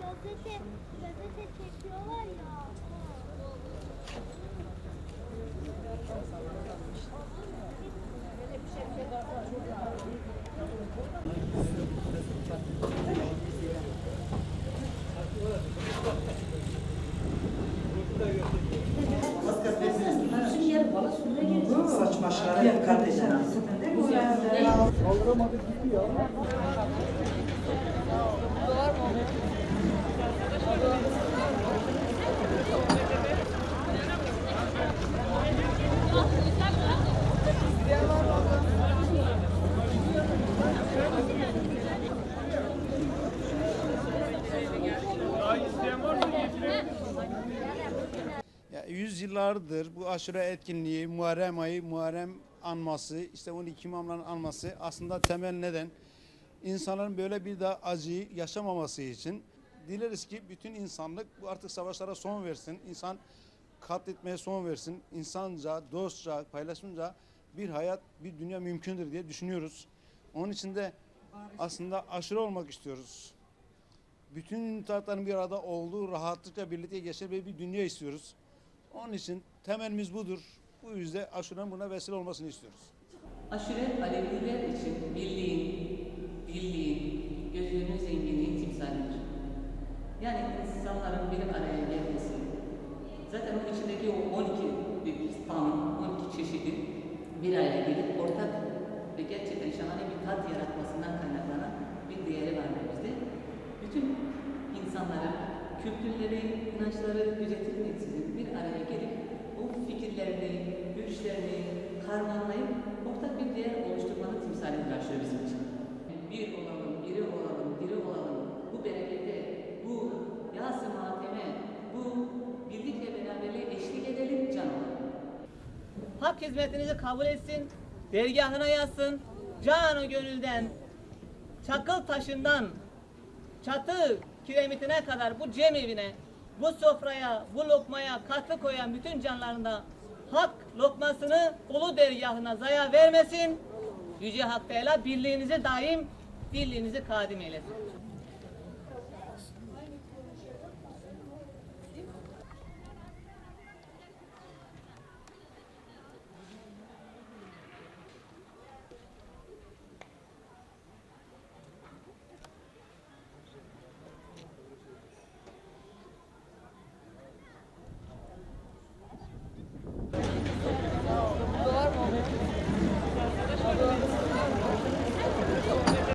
gazete, gazete çekiyorlar ya. Saç başlara dikkat edin. Ya yüzyıllardır bu aşure etkinliği, Muharrem ayı, Muharrem anması, işte 12 imamların anması aslında temel neden insanların böyle bir daha acıyı yaşamaması için dileriz ki bütün insanlık bu artık savaşlara son versin. İnsan katletmeye son versin. İnsanca, dostça, paylaşımca bir hayat, bir dünya mümkündür diye düşünüyoruz. Onun için de aslında aşırı olmak istiyoruz. Bütün tarafların bir arada olduğu rahatlıkla birlikte geçirmeyi bir dünya istiyoruz. Onun için temelimiz budur. Bu yüzden aşuranın buna vesile olmasını istiyoruz. Aşure Aleviler için birliğin, birliğin, gözünün zenginliği timsalidir. Yani insanların bir araya gelmesi, zaten onun içindeki o 12 bir tam, 12 çeşidi bir araya gelip ortak ve gerçekten şahane bir tat yaratmasından kaynaklanan bir değeri var bizde. Bütün insanların kültürleri, inançları gözetilmeksizin bir araya gelip o fikirlerini, görüşlerini harmanlayıp ortak bir değer oluşturmanın timsalidir aşure bizim için. Bir olalım, biri olalım, biri olalım. Bu berekete, bu yas-ı mateme, bu birlik ve beraberliğe eşlik edelim, can olalım. Hak hizmetinizi kabul etsin, dergahına yazsın, canı gönülden, çakıl taşından, çatı kiremitine kadar bu cem evine, bu sofraya, bu lokmaya katkı koyan bütün canlarında hak lokmasını ulu dergahına zaya vermesin. Yüce Hak Teala birliğinizi daim, birliğinizi kadim eylesin.